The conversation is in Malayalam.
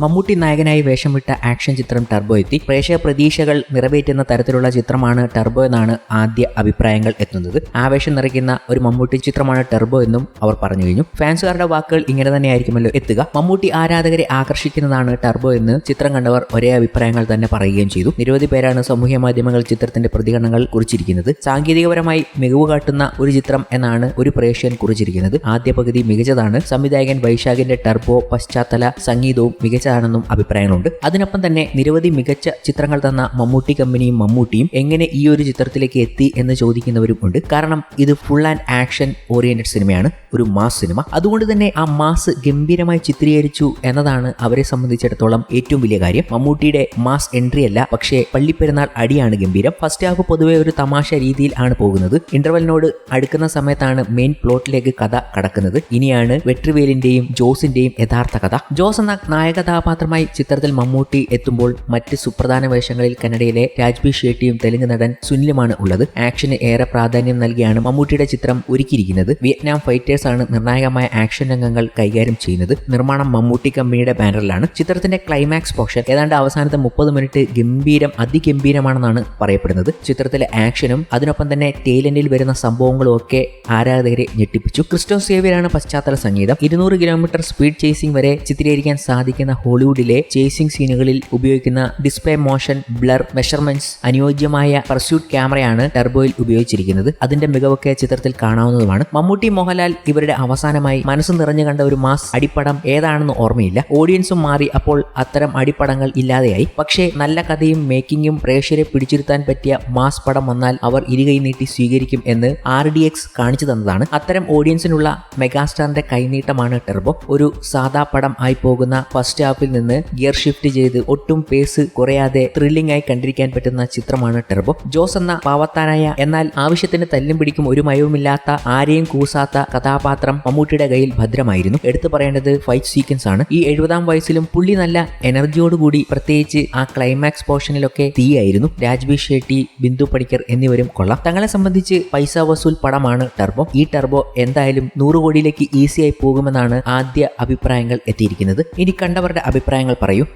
മമ്മൂട്ടി നായകനായി വേഷമിട്ട ആക്ഷൻ ചിത്രം ടർബോ എത്തി. പ്രേക്ഷക പ്രതീക്ഷകൾ നിറവേറ്റുന്ന തരത്തിലുള്ള ചിത്രമാണ് ടർബോ എന്നാണ് ആദ്യ അഭിപ്രായങ്ങൾ എത്തുന്നത്. ആവേശം നിറയ്ക്കുന്ന ഒരു മമ്മൂട്ടി ചിത്രമാണ് ടർബോ എന്നും അവർ പറഞ്ഞു കഴിഞ്ഞു. ഫാൻസുകാരുടെ വാക്കുകൾ ഇങ്ങനെ തന്നെയായിരിക്കുമല്ലോ എത്തുക. മമ്മൂട്ടി ആരാധകരെ ആകർഷിക്കുന്നതാണ് ടർബോ എന്ന് ചിത്രം കണ്ടവർ ഒരേ അഭിപ്രായങ്ങൾ തന്നെ പറയുകയും ചെയ്തു. നിരവധി പേരാണ് സമൂഹ മാധ്യമങ്ങൾ ചിത്രത്തിന്റെ പ്രതികരണങ്ങൾ കുറിച്ചിരിക്കുന്നത്. സാങ്കേതികപരമായി മികവ് കാട്ടുന്ന ഒരു ചിത്രം എന്നാണ് ഒരു പ്രേക്ഷകൻ കുറിച്ചിരിക്കുന്നത്. ആദ്യ പകുതി മികച്ചതാണ്. സംവിധായകൻ വൈശാഖിന്റെ ടർബോ പശ്ചാത്തല സംഗീതവും മികച്ചതാണെന്നും അഭിപ്രായങ്ങളുണ്ട്. അതിനൊപ്പം തന്നെ നിരവധി മികച്ച ചിത്രങ്ങൾ തന്ന മമ്മൂട്ടി കമ്പനിയും മമ്മൂട്ടിയും എങ്ങനെ ഈ ഒരു ചിത്രത്തിലേക്ക് എത്തി എന്ന് ചോദിക്കുന്നവരും ഉണ്ട്. കാരണം ഇത് ഫുൾ ആൻഡ് ആക്ഷൻ ഓറിയന്റഡ് സിനിമയാണ് ഒരു മാസ് സിനിമ അതുകൊണ്ട് തന്നെ ആ മാസ് ഗംഭീരമായി ചിത്രീകരിച്ചു എന്നതാണ് അവരെ സംബന്ധിച്ചിടത്തോളം ഏറ്റവും വലിയ കാര്യം. മമ്മൂട്ടിയുടെ മാസ് എൻട്രി അല്ല പക്ഷേ പള്ളിപ്പെരുന്നാൾ അടിയാണ് ഗംഭീരം. ഫസ്റ്റ് ഹാഫ് പൊതുവെ ഒരു തമാശ രീതിയിൽ ആണ് പോകുന്നത്. ഇന്റർവെലിനോട് അടുക്കുന്ന സമയത്താണ് മെയിൻ പ്ലോട്ടിലേക്ക് കഥ കടക്കുന്നത്. ഇനിയാണ് വെട്രിവേലിന്റെയും ജോസിന്റെയും യഥാർത്ഥ കഥ. ജോസ് എന്ന നായക കഥാപാത്രമായി ചിത്രത്തിൽ മമ്മൂട്ടി എത്തുമ്പോൾ മറ്റ് സുപ്രധാന വേഷങ്ങളിൽ കന്നഡയിലെ രാജ്ബി ഷെട്ടിയും തെലുങ്ക് നടൻ സുനിലുമാണ് ഉള്ളത്. ആക്ഷന് ഏറെ പ്രാധാന്യം നൽകിയാണ് മമ്മൂട്ടിയുടെ ചിത്രം ഒരുക്കിയിരിക്കുന്നത്. വിയറ്റ്നാം ഫൈറ്റേഴ്സ് ആണ് നിർണായകമായ ആക്ഷൻ രംഗങ്ങൾ കൈകാര്യം ചെയ്യുന്നത്. നിർമ്മാണം മമ്മൂട്ടി കമ്പനിയുടെ ബാനറിലാണ്. ചിത്രത്തിന്റെ ക്ലൈമാക്സ് പോർഷൻ ഏതാണ്ട് അവസാനത്തെ മുപ്പത് മിനിറ്റ് ഗംഭീരം അതിഗംഭീരമാണെന്നാണ് പറയപ്പെടുന്നത്. ചിത്രത്തിലെ ആക്ഷനും അതിനൊപ്പം തന്നെ ടേലന്റിൽ വരുന്ന സംഭവങ്ങളും ഒക്കെ ആരാധകരെ ഞെട്ടിപ്പിച്ചു. ക്രിസ്റ്റോ സേവിയറാണ് പശ്ചാത്തല സംഗീതം. ഇരുന്നൂറ് കിലോമീറ്റർ സ്പീഡ് ചേസിംഗ് വരെ ചിത്രീകരിക്കാൻ സാധിക്കുന്ന ഹോളിവുഡിലെ ചേസിംഗ് സീനുകളിൽ ഉപയോഗിക്കുന്ന ഡിസ്പ്ലേ മോഷൻ ബ്ലർ മെഷർമെന്റ്സ് അനുയോജ്യമായ പെർസ്യൂട്ട് ക്യാമറയാണ് ടെർബോയിൽ ഉപയോഗിച്ചിരിക്കുന്നത്. അതിന്റെ മികവൊക്കെ ചിത്രത്തിൽ കാണാവുന്നതുമാണ്. മമ്മൂട്ടി മോഹൻലാൽ ഇവരുടെ അവസാനമായി മനസ്സ് നിറഞ്ഞു കണ്ട ഒരു മാസ് അടിപ്പടം ഏതാണെന്ന് ഓർമ്മയില്ല. ഓഡിയൻസും മാറി അപ്പോൾ അത്തരം അടിപ്പടങ്ങൾ ഇല്ലാതെയായി. പക്ഷേ നല്ല കഥയും മേക്കിംഗും പ്രേക്ഷകരെ പിടിച്ചിരുത്താൻ പറ്റിയ മാസ് പടം വന്നാൽ അവർ ഇരുകൈ നീട്ടി സ്വീകരിക്കും എന്ന് ആർ ഡി എക്സ് കാണിച്ചു തന്നതാണ്. അത്തരം ഓഡിയൻസിനുള്ള മെഗാസ്റ്റാറിന്റെ കൈനീട്ടമാണ് ടെർബോ. ഒരു സാധാ പടം ആയി പോകുന്ന ഫസ്റ്റ് ഹാഫിൽ നിന്ന് ഗിയർ ഷിഫ്റ്റ് ചെയ്ത് ഒട്ടും പേസ് കുറയാതെ ത്രില്ലിംഗ് ആയി കണ്ടിരിക്കാൻ പറ്റുന്ന ചിത്രമാണ് ടെർബോ ജോസ് എന്ന പാവത്താനായ എന്നാൽ ആവശ്യത്തിന് തല്ലും പിടിക്കും ഒരു മയവുമില്ലാത്ത ആരെയും കൂസാത്ത കഥാപാത്രം മമ്മൂട്ടിയുടെ കയ്യിൽ ഭദ്രമായിരുന്നു. എടുത്തു പറയേണ്ടത് ഫൈറ്റ് സീക്വൻസ് ആണ്. ഈ എഴുപതാം വയസ്സിലും പുള്ളി നല്ല എനർജിയോടുകൂടി പ്രത്യേകിച്ച് ആ ക്ലൈമാക്സ് പോർഷനിലൊക്കെ തീയായിരുന്നു. രാജ്ബി ഷെട്ടി ബിന്ദു പടിക്കർ എന്നിവരും കൊള്ളാം. തങ്ങളെ സംബന്ധിച്ച് പൈസ വസൂൽ പടമാണ് ടർബോ ഈ ടർബോ എന്തായാലും നൂറ് കോടിയിലേക്ക് ഈസിയായി പോകുമെന്നാണ് ആദ്യ അഭിപ്രായങ്ങൾ എത്തിയിരിക്കുന്നത്. ഇനി കണ്ടവരുടെ അഭിപ്രായങ്ങൾ പറയൂ.